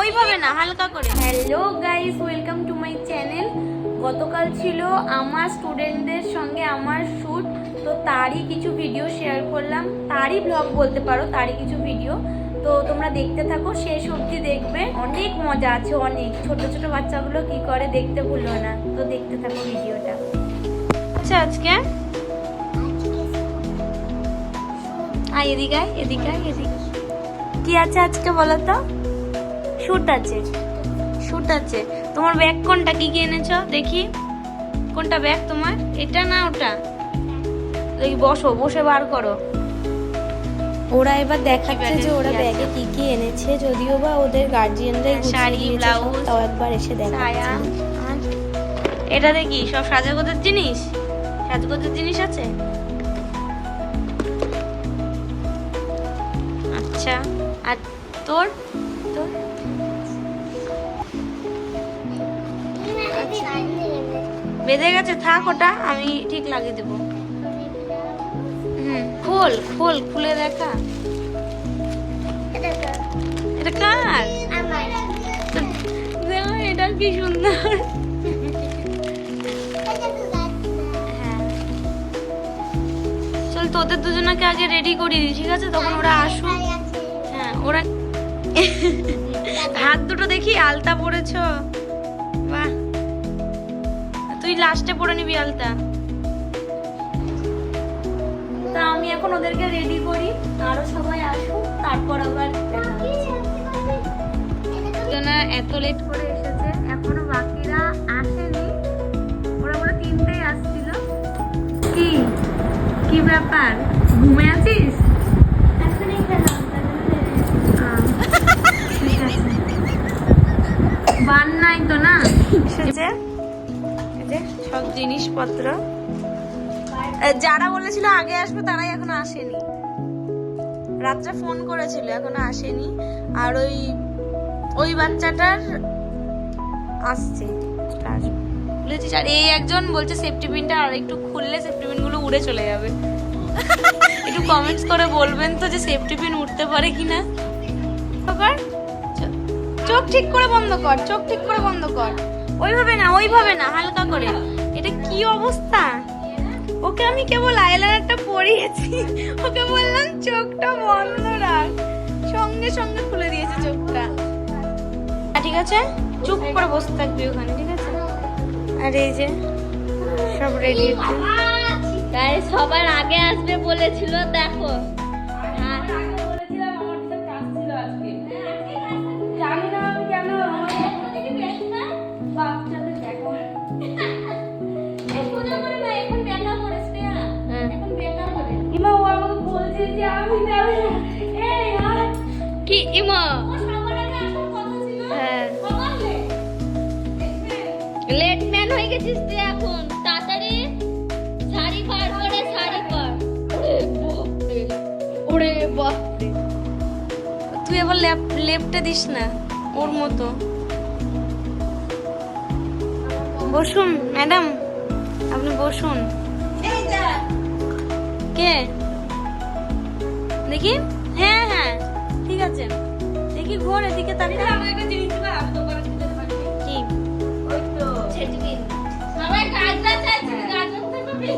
ওইভাবে না হালকা করে। Hello guys welcome to my channel গতকাল ছিল আমার স্টুডেন্টদের সঙ্গে আমার শ্যুট তো তারই কিছু ভিডিও শেয়ার করলাম। তারই ব্লগ বলতে পারো তারই কিছু ভিডিও তো তোমরা দেখতে থাকো শেষ অবধি দেখবে। অনেক মজা আছে অনেক। ছোট ছোট বাচ্চাগুলো কি করে দেখতে ভুলো না। তো দেখতে থাকো ভিডিওটা আচ্ছা আজকে? আয় এদিকে আয়, এদিকে এদিকে। কি আছে আজকে বলো তো? শুট আছে। শুট আছে। তোমার ব্যাগ কোনটা? কি কি এনেছো? দেখি। কোনটা ব্যাগ তোমার? এটা না ওটা? দেখি বসো বসে বার করো। ওরা এবার দেখাচ্ছে যে ওরা ব্যাগে কি কি এনেছে। যদিও বা ওদের গার্জিয়ানরাই হ্যাঁ, শাড়ি, ব্লাউজ, তাও একবার এসে দেখাচ্ছে। এটা দেখি সব সাজাগোজের জিনিস? সাজগোজের জিনিস আছে? আচ্ছা আর তোর? বেঁধে গেছে থাক ওটা আমি ঠিক লাগিয়ে দেবো। হুম খোল খোল খুলে দেখা। এটা কার? দেখো এটা কি সুন্দর। হ্যাঁ। চল তোদের দুজনকে আগে রেডি করি ঠিক আছে? তখন ওরা আসুক। হ্যাঁ ওরা হাত দুটো দেখি আলতা পরেছ? বাহ তুই লাস্টে পরে নিবি আলতা। তা আমি এখন ওদেরকে রেডি করি আরও সবাই আসুক তারপর আবার দেখা এত লেট করে এসেছে এখনও বাকিরা আসেনি। ওরা ওরা তিনটেই আসছিল। কি? কি ব্যাপার? ঘুমে আছিস? বান নাই তো না? সব জিনিসপত্র। যারা বলেছিল আগে আসবে, তারাই এখনও আসেনি। রাত্রে ফোন করেছিল, এখনও আসেনি। আর ওই ওই বাচ্চাটার আসছে। বুঝেছিস? আর এই একজন বলছে সেফটি পিনটা আর একটু খুললে সেফটি পিনগুলো উড়ে চলে যাবে। একটু কমেন্টস করে বলবেন তো যে সেফটি পিন উঠতে পারে কিনা। চোখ ঠিক করে বন্ধ কর, চোখ ঠিক করে বন্ধ কর। ওইভাবে না ওইভাবে না, হালকা করে। এটা কি অবস্থা ওকে আমি কেবল আইলাইনারটা পরিয়েছি ওকে বললাম চোখটা বন্ধ রাখ সঙ্গে সঙ্গে খুলে দিয়েছে চোখটা ঠিক আছে চুপ করে বসে থাকবি ওখানে ঠিক আছে আর এই যে সব রেডি তাই সবার আগে আসবে বলেছিল দেখো late। দেখবে? লেট ম্যান হয়ে গেছিস তুই এখন। তাড়াতাড়ি শাড়ি পার করে শাড়ি পর। ওরে বাপরে। তুই এবার লেফটে দিস না ওর মতো। বসুন ম্যাডাম আপনি বসুন। কে? দেখি? হ্যাঁ হ্যাঁ। ঠিক আছে। দেখি ঘোর এদিকে তাকিয়ে কি? সবাই গাজরা চাইছে গাজরা থাকবে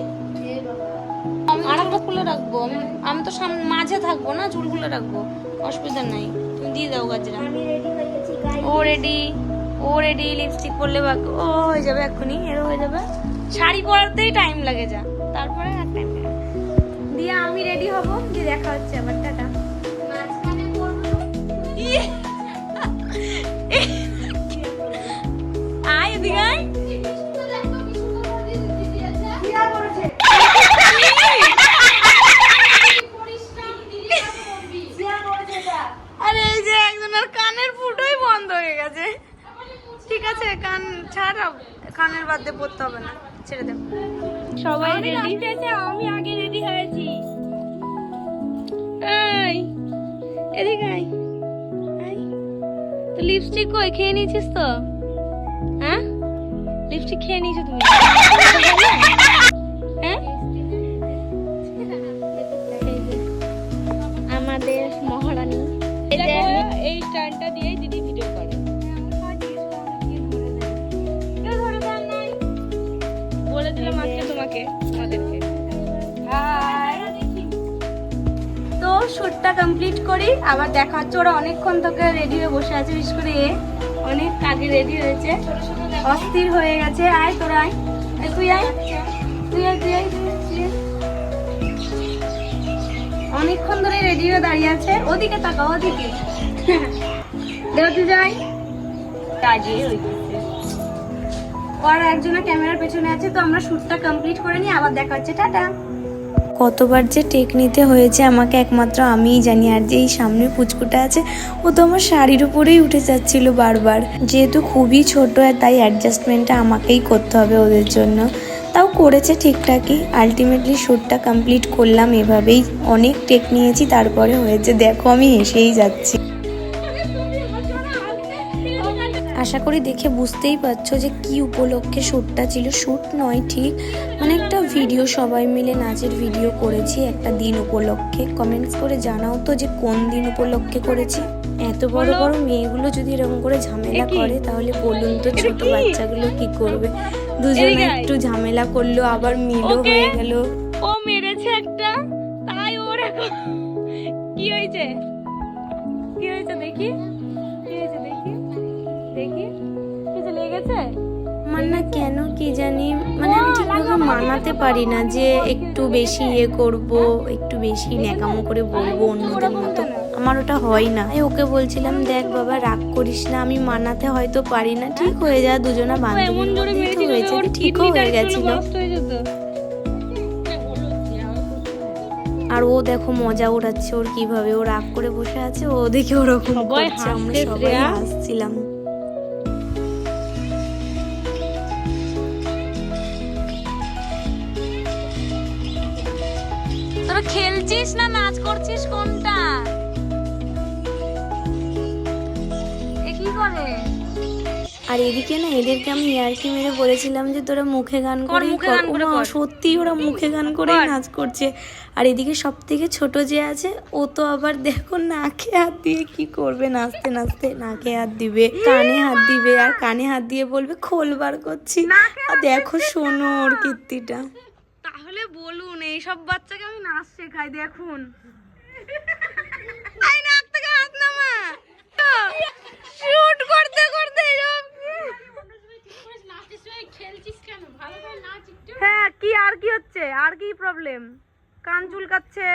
আর একটা খুলে রাখব আমি- আমি তো সামনে মাঝে থাকব না চুল খুলে রাখব। অসুবিধা নাই। তুমি দিয়ে দাও গাজরা ও রেডি ও রেডি লিপস্টিক পরলে বাক ও হয়ে যাবে এক্ষুনি এরও হয়ে যাবে। শাড়ি পরাতেই টাইম লাগে যা। তারপরে। দিয়ে আমি রেডি হব। দিয়ে দেখা হচ্ছে আবার টাটা! আয় এদিকে আয়। আরে এই যে একজনের কানের ফুটোই বন্ধ হয়ে গেছে। ঠিক আছে কান ছাড়া কানের বাদ দিয়ে পড়তে হবে না ছেড়ে দে সবাই রেডি আমি আগে রেডি হয়েছি। এই এদিকে আয়। তো লিপস্টিক কই? খেয়ে নিয়েছিস তো? হ্যাঁ? লিপস্টিক খেয়ে নিয়েছো তুমি? হ্যাঁ? আমাদের মহারানী। এই কমপ্লিট করি, আবার দেখা হচ্ছে ওরা অনেকক্ষণ থেকে রেডি হয়ে বসে আছে, বিশেষ করে এ। অনেক আগে রেডি হয়েছে। অস্থির হয়ে গেছে। আয় তোরা, আয়। তুই আয়। তুই আয় তুই আয়। অনেকক্ষণ ধরে রেডি হয়ে দাঁড়িয়ে আছে। ওদিকে তাকা ওদিকে। দেওয়াতে যাই কাজে হইতেছে। আর একজনের ক্যামেরার পেছনে আছে, তো আমরা শুটটা কমপ্লিট করে নিই, আবার দেখা হচ্ছে। টাটা। কতবার যে টেক নিতে হয়েছে আমাকে একমাত্র আমিই জানি, আর যে এই সামনে পুচকুটা আছে, ও তো আমার শাড়ির উপরেই উঠে যাচ্ছিল বারবার। যেহেতু খুবই ছোট তাই অ্যাডজাস্টমেন্টটা আমাকেই করতে হবে ওদের জন্য। তাও করেছে ঠিকঠাকই। আলটিমেটলি শ্যুটটা কমপ্লিট করলাম এভাবেই। অনেক টেক নিয়েছি, তারপরে হয়েছে, দেখো আমি হেসেই যাচ্ছি। আশা করি দেখে বুঝতেই পারছ যে কি উপলক্ষে শ্যুটটা ছিল। শ্যুট নয়, ঠিক। ভিডিও সবাই মিলে নাচের ভিডিও করেছি একটা দিন উপলক্ষে। কমেন্টস করে জানাও তো যে কোন দিন উপলক্ষে করেছি। এত বড় বড় মেয়েগুলো যদি এরকম করে ঝামেলা করে তাহলে বলুন তো ছোট বাচ্চাগুলো কি করবে? দুজনে একটু ঝামেলা করল আবার মিলও হয়ে গেল। ও মেরেছে একটা? তাই ওর কি হয়েছে? কি হয়েছে দেখি? কি হয়েছে দেখি? দেখি? কিছু লেগেছে? আমার না কেন কি জানি মানে আমি ঠিকভাবে মানাতে পারি না যে একটু বেশি ইয়ে করব একটু বেশি ন্যাকামো করে বলব অন্যদের মতো। আমার ওটা হয় না। ওকে বলছিলাম দেখ বাবা রাগ করিস না আমি মানাতে হয়তো পারি না। ঠিক হয়ে যা দুজনা যে হয়েছে ঠিকও কিডনিটা হয়ে গেছিল। আর ও দেখো মজা ওড়াচ্ছে ওর কীভাবে ও রাগ করে বসে আছে ও দেখে ওরকম আমরা সবাই হাসছিলাম। তোরা খেলছিস না? নাচ করছিস কোনটা? এ কি করে? আর এদিকে না এদেরকে আমি ইয়ার্কি মেরে বলেছিলাম যে তোরা মুখে গান করে। সত্যি ওরা মুখে গান করে। নাচ করছে। আর এদিকে সব থেকে ছোট যে আছে ও তো আবার দেখো নাকে হাত দিয়ে কি করবে? নাচতে নাচতে নাকে হাত দিবে কানে হাত দিবে আর কানে হাত দিয়ে বলবে খোল বার করছি। আর দেখো শোনো ওর কীর্তিটা। বলুন এই সব বাচ্চাকে আমি নাচ শেখাই দেখুন। হ্যাঁ কি আর কি হচ্ছে? আর কি প্রবলেম কান চুলকাচ্ছে।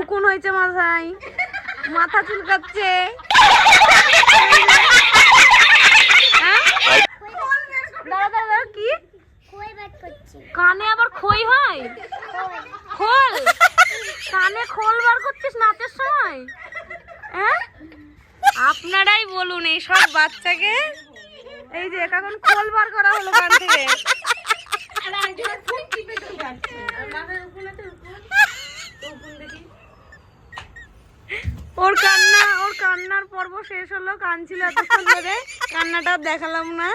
উকুন হয়েছে মাথায়। মাথা চুলকাচ্ছে হ্যাঁ? দাঁড়া দাঁড়া দাঁড়া, কি কানে আবার খই হয় খোল কানে খোল বার করছিস নাচের সময় হ্যাঁ আপনারাই বলুন এই সব বাচ্চাকে? এই যে এখন খোল বার করা হলো কান থেকে। ওর কান্না ওর কান্নার পর্ব শেষ হলো কানছিল এতক্ষণ ধরে। কান্নাটা দেখালাম না।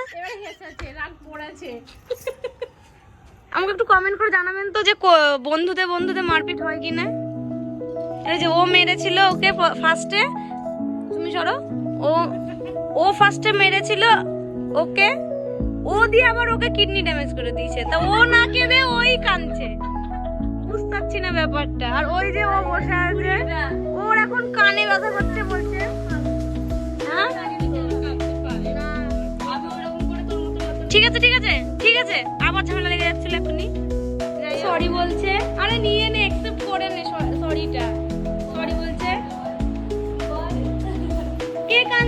আমাকে একটু কমেন্ট করে জানাবেন তো যে বন্ধুতে বন্ধুতে মারপিট হয় কি না এই যে ও মেরেছিল ওকে ফার্স্টে তুমি সরো। ও ও ফার্স্টে মেরেছিল ওকে, ও দিয়ে আবার ওকে কিডনি ড্যামেজ করে দিয়েছে। তা ও না কেঁদে ওই কাঁদছে। বুঝতে পারছি না ব্যাপারটা। আর ওই যে ও বসে আছে, ওর এখন কানে ব্যথা করছে বলছে। হ্যাঁ? ঠিক আছে ঠিক আছে ঠিক আছে। আবার ঝামেলা লেগে যাচ্ছিল এখনই সরি বলছে। আরে নিয়ে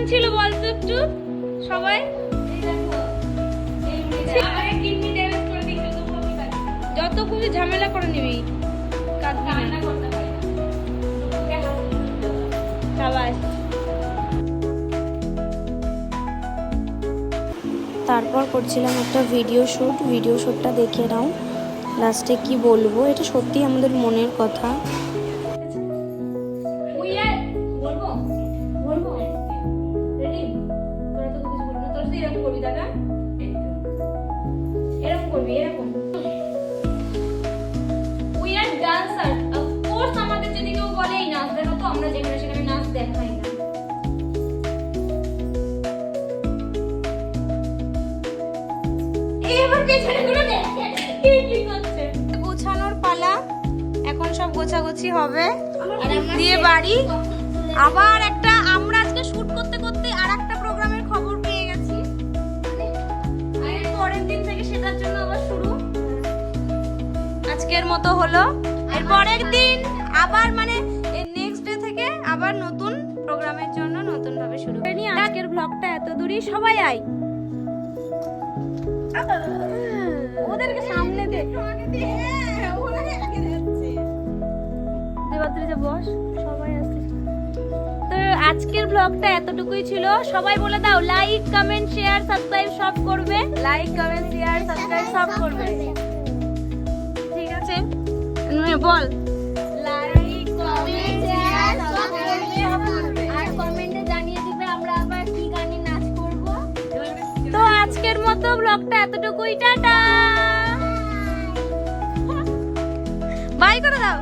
কে কানছিল বল তো একটু সবাই? যত ঝামেলা করে নিবি। তারপর করছিলাম একটা ভিডিও শ্যুট ভিডিও শ্যুটটা দেখে নাও। লাস্টে কি বলব? এটা সত্যি আমাদের মনের কথা। করবি এরকম উই আর ডান্সার অফকোর্স আমাদের যদি কেউ বলে এই নাচ দেখো তো আমরা যেখানে সেখানে নাচ দেখাই না। গোছানোর পালা। এখন সব গোছ গোছাগুছি হবে। দিয়ে বাড়ি আবার একটা আজকের মতো হলো। এর পরের দিন আবার মানে এর নেক্সট ডে থেকে আবার নতুন প্রোগ্রামের জন্য নতুন ভাবে শুরু নিয়ে আজকের ব্লগটা এত দূরই সবাই আয়। ওদেরকে সামনে দে। দেবাদ্রিজা বস। সবাই আসছে। তো আজকের ব্লগটা এতটুকুই ছিল। সবাই বলে দাও লাইক কমেন্ট শেয়ার সাবস্ক্রাইব সব করবে। লাইক কমেন্ট শেয়ার সাবস্ক্রাইব সব করবে। আছে উম, বল। লাইক কমেন্ট শেয়ার আর কমেন্টে জানিয়ে দিবে আমরা আবার কি গানে নাচ করব তো আজকের মতো ব্লগটা এতটুকুই টাটা। বাই করে দাও।